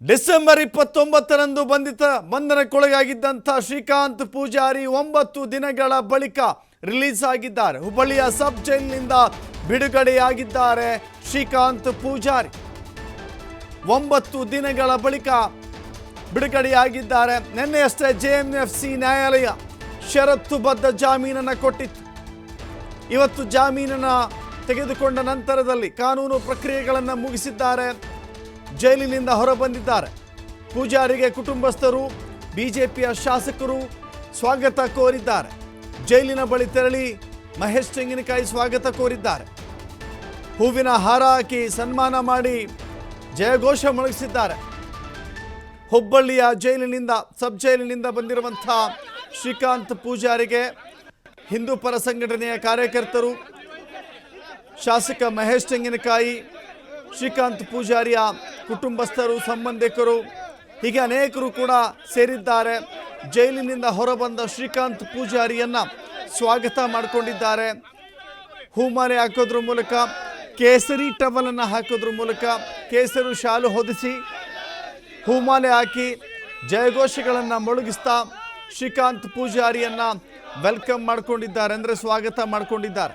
December ಇಪ್ಪತ್ತೊಂಬತ್ತರಂದು ಬಂಧಿತ ಬಂಧನಕ್ಕೊಳಗಾಗಿದ್ದಂಥ ಶ್ರೀಕಾಂತ್ ಪೂಜಾರಿ ಒಂಬತ್ತು ದಿನಗಳ ಬಳಿಕ ರಿಲೀಸ್ ಆಗಿದ್ದಾರೆ. ಹುಬ್ಬಳ್ಳಿಯ ಸಬ್ ಜೈಲಿನಿಂದ ಬಿಡುಗಡೆಯಾಗಿದ್ದಾರೆ ಶ್ರೀಕಾಂತ್ ಪೂಜಾರಿ. ಒಂಬತ್ತು ದಿನಗಳ ಬಳಿಕ ಬಿಡುಗಡೆಯಾಗಿದ್ದಾರೆ. ನಿನ್ನೆಯಷ್ಟೇ ಜೆ ಎಂ ಎಫ್ ಸಿ ನ್ಯಾಯಾಲಯ ಷರತ್ತುಬದ್ಧ ಜಾಮೀನನ್ನು ಕೊಟ್ಟಿತ್ತು. ಇವತ್ತು ಜಾಮೀನನ್ನು ತೆಗೆದುಕೊಂಡ ನಂತರದಲ್ಲಿ ಕಾನೂನು ಪ್ರಕ್ರಿಯೆಗಳನ್ನು ಮುಗಿಸಿದ್ದಾರೆ. ಜೈಲಿನಿಂದ ಹೊರಬಂದಿದ್ದಾರೆ. ಪೂಜಾರಿಗೆ ಕುಟುಂಬಸ್ಥರು, ಬಿಜೆಪಿಯ ಶಾಸಕರು ಸ್ವಾಗತ ಕೋರಿದ್ದಾರೆ. ಜೈಲಿನ ಬಳಿ ತೆರಳಿ ಮಹೇಶ್ ತೆಂಗಿನಕಾಯಿ ಸ್ವಾಗತ ಕೋರಿದ್ದಾರೆ. ಹೂವಿನ ಹಾರ ಹಾಕಿ ಸನ್ಮಾನ ಮಾಡಿ ಜಯಘೋಷ ಮೊಳಗಿಸಿದ್ದಾರೆ. ಹುಬ್ಬಳ್ಳಿಯ ಜೈಲಿನಿಂದ, ಸಬ್ ಜೈಲಿನಿಂದ ಬಂದಿರುವಂಥ ಶ್ರೀಕಾಂತ್ ಪೂಜಾರಿಗೆ ಹಿಂದೂ ಪರ ಸಂಘಟನೆಯ ಕಾರ್ಯಕರ್ತರು, ಶಾಸಕ ಮಹೇಶ್ ತೆಂಗಿನಕಾಯಿ ಶ್ರೀಕಾಂತ್ ಪೂಜಾರಿಯ ಕುಟುಂಬಸ್ಥರು, ಸಂಬಂಧಿಕರು, ಹೀಗೆ ಅನೇಕರು ಕೂಡ ಸೇರಿದ್ದಾರೆ. ಜೈಲಿನಿಂದ ಹೊರಬಂದ ಶ್ರೀಕಾಂತ್ ಪೂಜಾರಿಯನ್ನ ಸ್ವಾಗತ ಮಾಡಿಕೊಂಡಿದ್ದಾರೆ. ಹೂಮಾಲೆ ಹಾಕೋದ್ರ ಮೂಲಕ, ಕೇಸರಿ ಟವಲನ್ನು ಹಾಕೋದ್ರ ಮೂಲಕ ಕೇಸರಿ ಶಾಲು ಹೊದಿಸಿ ಹೂಮಾಲೆ ಹಾಕಿ ಜಯಘೋಷಗಳನ್ನು ಮೊಳಗಿಸ್ತಾ ಶ್ರೀಕಾಂತ್ ಪೂಜಾರಿಯನ್ನು ವೆಲ್ಕಮ್ ಮಾಡಿಕೊಂಡಿದ್ದಾರೆ, ಅಂದರೆ ಸ್ವಾಗತ ಮಾಡ್ಕೊಂಡಿದ್ದಾರೆ.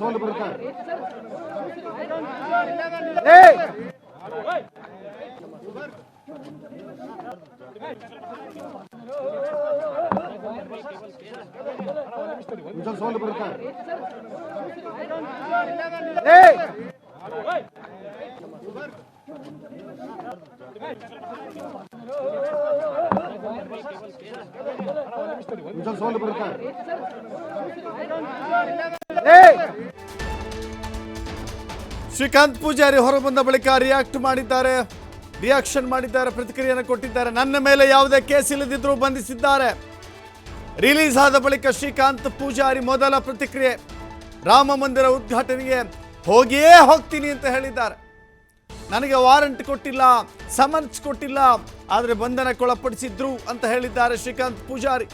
ಸೌಂಡ್ ಬರುತ್ತಾ ಸೌಂಡ್ ಬರುತ್ತಾ ಶ್ರೀಕಾಂತ್ ಪೂಜಾರಿ ಹೊರಬಂದ ಬಳಿಕ ರಿಯಾಕ್ಟ್ ಮಾಡಿದ್ದಾರೆ. ರಿಯಾಕ್ಷನ್ ಮಾಡಿದ್ದಾರೆ, ಪ್ರತಿಕ್ರಿಯೆಯನ್ನು ಕೊಟ್ಟಿದ್ದಾರೆ. ನನ್ನ ಮೇಲೆ ಯಾವುದೇ ಕೇಸ್ ಇಲ್ಲದಿದ್ದರೂ ಬಂಧಿಸಿದ್ದಾರೆ. ರಿಲೀಸ್ ಆದ ಬಳಿಕ ಶ್ರೀಕಾಂತ್ ಪೂಜಾರಿ ಮೊದಲ ಪ್ರತಿಕ್ರಿಯೆ. ರಾಮ ಮಂದಿರ ಉದ್ಘಾಟನೆಗೆ ಹೋಗಿಯೇ ಹೋಗ್ತೀನಿ ಅಂತ ಹೇಳಿದ್ದಾರೆ. ನನಗೆ ವಾರಂಟ್ ಕೊಟ್ಟಿಲ್ಲ, ಸಮನ್ಸ್ ಕೊಟ್ಟಿಲ್ಲ, ಆದರೆ ಬಂಧನಕ್ಕೊಳಪಡಿಸಿದ್ರು ಅಂತ ಹೇಳಿದ್ದಾರೆ ಶ್ರೀಕಾಂತ್ ಪೂಜಾರಿ.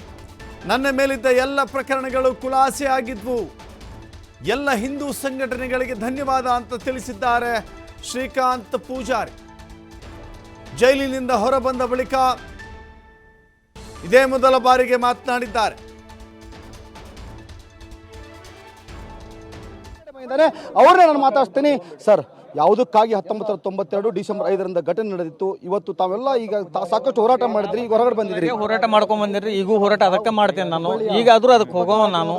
ನನ್ನ ಮೇಲಿದ್ದ ಎಲ್ಲ ಪ್ರಕರಣಗಳು ಖುಲಾಸೆ ಆಗಿದ್ವು. ಎಲ್ಲ ಹಿಂದೂ ಸಂಘಟನೆಗಳಿಗೆ ಧನ್ಯವಾದ ಅಂತ ತಿಳಿಸಿದ್ದಾರೆ ಶ್ರೀಕಾಂತ್ ಪೂಜಾರಿ. ಜೈಲಿನಿಂದ ಹೊರಬಂದ ಬಳಿಕ ಇದೇ ಮೊದಲ ಬಾರಿಗೆ ಮಾತನಾಡಿದ್ದಾರೆ. ಅವ್ರನ್ನ ನಾನು ಮಾತಾಡ್ತೀನಿ ಸರ್ ಯಾವುದಕ್ಕಾಗಿ ಹತ್ತೊಂಬತ್ತು ನೂರ ತೊಂಬತ್ತೆರಡು ಡಿಸೆಂಬರ್ ಐದರಿಂದ ಘಟನೆ ನಡೆದಿತ್ತು? ಇವತ್ತು ತಾವೆಲ್ಲ ಈಗ ಸಾಕಷ್ಟು ಹೋರಾಟ ಮಾಡಿದ್ರಿ ಈಗ ಹೊರಗಡೆ ಬಂದಿದ್ರಿ ಹೋರಾಟ ಮಾಡ್ಕೊಂಡ್ ಬಂದಿರಿ ಈಗೂ ಹೋರಾಟ ಅದಕ್ಕೆ ಮಾಡ್ತೇನೆ ನಾನು. ಈಗಾದ್ರೂ ಅದಕ್ಕೆ ಹೋಗೋವ ನಾನು.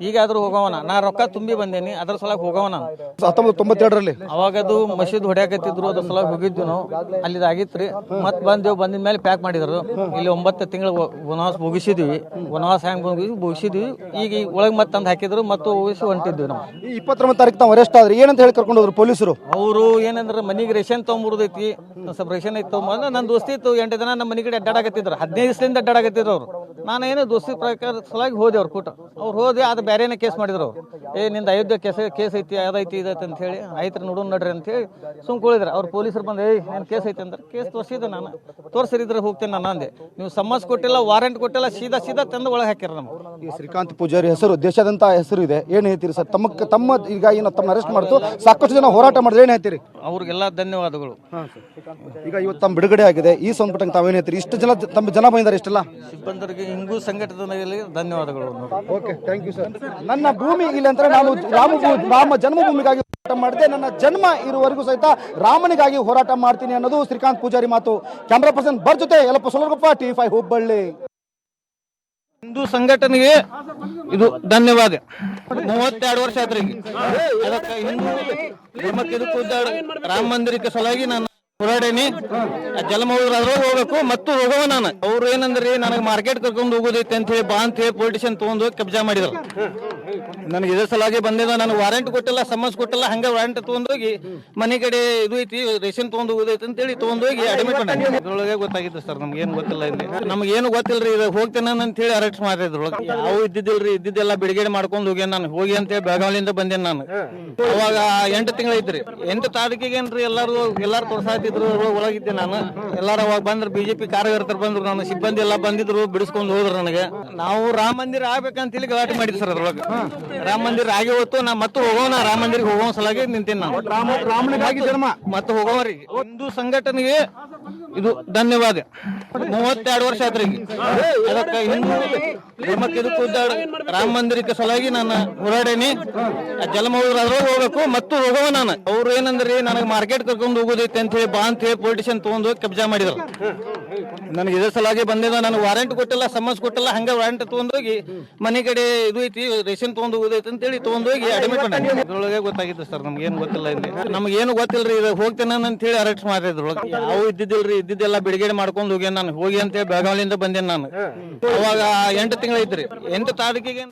ಈಗಾದ್ರೂ ಹೋಗವನ. ನಾ ರೊಕ್ಕ ತುಂಬಿ ಬಂದೇನಿ ಅದ್ರ ಸಲ ಹೋಗವನ ಹತ್ತೊಂಬತ್ತು ತೊಂಬತ್ತೆರಡರಲ್ಲಿ. ಅವಾಗ ಅದು ಮಸೀದ್ ಹೊಡ್ಯಾಕತ್ತಿದ್ರು ಅದ್ರ ಸಲ ಹೋಗಿದ್ವಿ ನಾವು. ಅಲ್ಲಿದಾಗಿತ್ರಿ ಮತ್ ಬಂದೇವು ಬಂದಿದ ಮೇಲೆ ಪ್ಯಾಕ್ ಮಾಡಿದ್ರು. ಇಲ್ಲಿ ಒಂಬತ್ತು ತಿಂಗಳು ವನವಾಸ ಮುಗಿಸಿದ್ವಿ. ವನವಾಸ ಹೆಂಗ್ ಮುಗಿಸಿ ಮುಗಿಸಿದ್ವಿ. ಈಗ ಒಳಗ್ ಮತ್ತೆ ತಂದು ಹಾಕಿದ್ರು ಮತ್ತು ಹೋಗಿಸಿ ಹೊಂಟಿದ್ವಿ ನಾವು. ಈ ಇಪ್ಪತ್ತೊಂಬತ್ತು ತಾರೀಕು ತಾವು ಅರೆಸ್ಟ್ ಆದ್ರೆ ಏನಂತ ಹೇಳಿ ಕರ್ಕೊಂಡು ಹೋದ್ರು ಪೊಲೀಸರು? ಅವರು ಏನಂದ್ರೆ ಮನೆಗೆ ರೇಷನ್ ತೊಗೊಂಬರ್ದೈತಿ. ಸ್ವಲ್ಪ ರೇಷನ್ ಐತಿ ತೊಗೊಂಬಂದ್ರೆ ನನ್ನ ದೋಸ್ತಿ ಇತ್ತು ಎಂಟು ದಿನ ನಮ್ಮ ಮನೆ ಕಡೆ ಅಡ್ಡಾಡಕತ್ತಿದ್ರು. ಹದಿನೈದು ದಿವಸದಿಂದ ಅಡ್ಡಾಡಕತ್ತಿದ್ರು ಅವರು. ನಾನು ಏನೇ ದೋಸ್ತಿ ಪ್ರಕಾರ ಸಲಾಗಿ ಹೋದೆ ಅವ್ರ ಕೂಟ. ಅವ್ರು ಹೋದೆ ಅದು ಬೇರೆನೇ ಕೇಸ್ ಮಾಡಿದ್ರು ಅವ್ರು. ಏ, ನಿಂದ ಅಯೋಧ್ಯೆ ಕೇಸ್ ಕೇಸ್ ಐತಿ ಅದೈತಿ ಇದೈತಿ ಅಂತ ಹೇಳಿ ಆಯ್ತು ನೋಡೋಣ ನಡ್ರಿ ಅಂತ ಹೇಳಿ ಸುಮ್ ಕುಳಿದ್ರು. ಅವ್ರು ಪೊಲೀಸರು ಬಂದು, ಏಯ್ ನಾನು ಕೇಸ್ ಐತಿ ಅಂದ್ರೆ ಕೇಸ್ ತೋರಿಸಿದೆ ನಾನು. ತೋರಿಸಿದ್ರೆ ಹೋಗ್ತೇನೆ ನಾನು ಅಂದೆ. ನೀವು ಸಮ್ಮಸ್ ಕೊಟ್ಟಿಲ್ಲ, ವಾರಂಟ್ ಕೊಟ್ಟಿಲ್ಲ, ಸೀದಾ ಸೀದಾ ತಂದು ಒಳಗೆ ಹಾಕ್ಯಾರ ನಮ್ಮ ಈ ಶ್ರೀಕಾಂತ್ ಪೂಜಾರಿ ಹೆಸರು ದೇಶದಂತ ಹೆಸರು ಇದೆ. ಏನ್ ಹೇಳ್ತೀರಿ ಸರ್? ತಮ್ಮ ತಮ್ಮ, ಈಗ ಏನು ತಮ್ಮ ಅರೆಸ್ಟ್ ಮಾಡ್ತು, ಸಾಕಷ್ಟು ಜನ ಹೋರಾಟ ಮಾಡಿದ್ರೆ ಏನ್ ಹೇಳ್ತೀರಿ? ಅವ್ರಿಗೆಲ್ಲ ಧನ್ಯವಾದಗಳು. ಈಗ ಇವತ್ತು ತಮ್ಮ ಬಿಡುಗಡೆ ಆಗಿದೆ. ಈ ಸಂಪುಟಂಗೆ ತಾವೇನು ಹೇಳ್ತೀರಿ? ಇಷ್ಟು ಜನ ತಮ್ಮ ಜನ ಬಂದಿದ್ದಾರೆ ಇಷ್ಟೆಲ್ಲ? ಸಿಬ್ಬಂದರಿಗೆ ಹಿಂಗೂ ಸಂಘಟನೆಯಲ್ಲಿ ಧನ್ಯವಾದಗಳು ಓಕೆ ಥ್ಯಾಂಕ್ ಯು ಸರ್ ನನ್ನ ಭೂಮಿ ಇಲ್ಲ ಅಂದ್ರೆ ನಾನು ರಾಮ ರಾಮ ಜನ್ಮಭೂಮಿಗಾಗಿ ಹೋರಾಟ ಮಾಡಿದೆ. ನನ್ನ ಜನ್ಮ ಇರುವವರೆಗೂ ಸಹಿತ ರಾಮನಿಗಾಗಿ ಹೋರಾಟ ಮಾಡ್ತೀನಿ ಅನ್ನೋದು ಶ್ರೀಕಾಂತ್ ಪೂಜಾರಿ ಮಾತು. ಕ್ಯಾಮ್ರಾ ಪರ್ಸನ್ ಬರ್ ಜೊತೆ ಎಲ್ಲಪ್ಪ ಸೊಲಗಪ್ಪ ಟಿ ಫೈ ಹುಬ್ಬಳ್ಳಿ ಹಿಂದೂ ಸಂಘಟನೆಗೆ ಇದು ಧನ್ಯವಾದ. ಮೂವತ್ತೆರಡು ವರ್ಷ ಆತ್ರಿ. ಈಗ ಅದಕ್ಕೆ ಹಿಂದೂ ಧರ್ಮಕ್ಕೆ ರಾಮ ಮಂದಿರಕ್ಕೆ ಸಲುವಾಗಿ ನಾನು ಹೋರಾಡೇನಿ. ಜಲಮೌದ್ರ ಅದ್ರೊಳಗೆ ಹೋಗ್ಬೇಕು. ಮತ್ತು ಹೋಗವ ನಾನು. ಅವ್ರು ಏನಂದ್ರಿ ನನಗೆ ಮಾರ್ಕೆಟ್ ಕರ್ಕೊಂಡು ಹೋಗೋದೈತೆ ಅಂತ ಹೇಳಿ ಬಾ ಅಂತ ಹೇಳಿ ಪೊಲಿಟಿಷಿಯನ್ ತಗೊಂಡು ಹೋಗಿ ಕಬ್ಜಾ ಮಾಡಿದ್ರು. ನನಗೆ ಇದ್ರ ಸಲುವಾಗಿ ಬಂದಿದ. ನನಗೆ ವಾರಂಟ್ ಕೊಟ್ಟಿಲ್ಲ ಸಮನ್ಸ್ ಕೊಟ್ಟಿಲ್ಲ ಹಂಗೆ ವಾರಂಟ್ ತಗೊಂಡೋಗಿ ಮನೆ ಕಡೆ ಇದು ಐತಿ ರೇಷನ್ ತಗೊಂಡು ಹೋಗೋದೈತಿ ಅಂತೇಳಿ ತಗೊಂಡೋಗಿ ಅಡ್ಮಿಟ್ ಮಾಡಿ ಇದ್ರೊಳಗೆ ಗೊತ್ತಾಗಿತ್ತು ಸರ್ ನಮ್ಗೆ ಏನು ಗೊತ್ತಿಲ್ಲ ಇಲ್ಲಿ. ನಮ್ಗೆ ಏನು ಗೊತ್ತಿಲ್ರಿ ಇದು ಹೋಗ್ತೇನೆ ಅಂತ ಹೇಳಿ ಅರೆಸ್ಟ್ ಮಾಡಿದ್ರೊಳಗೆ ಯಾವ ಇದ್ದಿದ್ದಿಲ್ರಿ ಇದ್ದಿದ್ದೆಲ್ಲ ಬಿಡುಗಡೆ ಮಾಡ್ಕೊಂಡು ಹೋಗಿ ನಾನು. ಹೋಗಿ ಅಂತೇಳಿ ಬೆಳಗಾವಿಯಿಂದ ಬಂದೇನೆ ನಾನು. ಅವಾಗ ಎಂಟು ತಿಂಗಳು ಐತ್ರಿ. ಎಂಟು ತಾರೀಕಿಗೆ ಏನ್ರಿ ಎಲ್ಲಾರು ಎಲ್ಲಾರು ತೋರ್ಸಾತಿದ್ರು ಒಳಗಿದ್ದೆ ನಾನು. ಎಲ್ಲಾರು ಅವಾಗ ಬಂದ್ರ ಬಿಜೆಪಿ ಕಾರ್ಯಕರ್ತರು ಬಂದ್ರು ನಾನು ಸಿಬ್ಬಂದಿ ಎಲ್ಲ ಬಂದಿದ್ರು ಬಿಡಿಸ್ಕೊಂಡು ಹೋದ್ರು ನನಗೆ. ನಾವು ರಾಮ ಮಂದಿರ ಆಗ್ಬೇಕಂತ ಹೇಳಿ ಗಲಾಟೆ ಮಾಡಿದ್ವಿ ಸರ್ ಅದ್ರೊಳಗೆ. ರಾಮ ಮಂದಿರ ಆಗಿ ಹೊತ್ತು ನಾ ಮತ್ತೆ ಹೋಗೋಣ ರಾಮ ಮಂದಿರಿಗೆ ಹೋಗೋ ಸಲಾಗಿ ನಿಂತೀನಿ ನಾನು. ರಾಮನಿಗಾಗಿ ಜನ್ಮ. ಮತ್ತೆ ಹೋಗೋರಿ ಹಿಂದೂ ಸಂಘಟನೆಗೆ ಇದು ಧನ್ಯವಾದ. ಮೂವತ್ತೆರಡು ವರ್ಷ ಆಯ್ತು ಅದಕ್ಕೆ ಹಿಂದೂ ಧರ್ಮಕ್ಕೆ ರಾಮ ಮಂದಿರಕ್ಕೆ ಸಲುವಾಗಿ ನಾನು ಹೋರಾಡೇನಿ. ಜಲಮೌದ್ರ ಅದ್ರೊಳಗೆ ಹೋಗ್ಬೇಕು, ಮತ್ತು ಹೋಗವ ನಾನು. ಅವ್ರು ಏನಂದ್ರಿ, ನನಗೆ ಮಾರ್ಕೆಟ್ ಕರ್ಕೊಂಡು ಹೋಗೋದೈತೆ ಅಂತ ಹೇಳಿ ಬಾ ಅಂತ ಹೇಳಿ ಪೊಲಿಟಿಷಿಯನ್ ತಗೊಂಡು ಕಬ್ಜಾ ಮಾಡಿದ್ರು. ನನಗೆ ಇದೇ ಸಲಾಗಿ ಬಂದಿದ್ದ ನನಗೆ ವಾರಂಟ್ ಕೊಟ್ಟಿಲ್ಲ ಸಮನ್ಸ್ ಕೊಟ್ಟಿಲ್ಲ ಹಂಗೆ ವಾರಂಟ್ ತಗೊಂಡೋಗಿ ಮನೆ ಕಡೆ ಇದು ಐತಿ ರೇಷನ್ ತಗೊಂಡು ಹೋಗೋದೈತಿ ಅಂತೇಳಿ ತಗೊಂಡೋಗಿ ಅಡ್ಮಿಟ್ ಮಾಡಿ ಇದ್ರೊಳಗೆ ಗೊತ್ತಾಗಿತ್ತು ಸರ್ ನಮ್ಗೆ ಏನು ಗೊತ್ತಿಲ್ಲ ಇಲ್ಲಿ. ನಮ್ಗೆ ಏನು ಗೊತ್ತಿಲ್ಲರಿ ಇದು ಹೋಗ್ತೇನೆ ಅಂತ ಹೇಳಿ ಅರೆಸ್ಟ್ ಮಾಡಿದ್ರೊಳಗೆ ಯಾವ ಇದ್ದಿದ್ದಿಲ್ರಿ ಇದ್ದಿದ್ದೆಲ್ಲ ಬಿಡುಗಡೆ ಮಾಡ್ಕೊಂಡು ಹೋಗ್ಯಾನ ನಾನು. ಹೋಗಿ ಅಂತೇಳಿ ಬೆಳಗಾವಿಯಿಂದ ಬಂದೇನೆ ನಾನು. ಅವಾಗ ಎಂಟು ತಿಂಗಳು ಇದ್ರಿ ಎಂಟು ತಾರೀಕಿಗೆ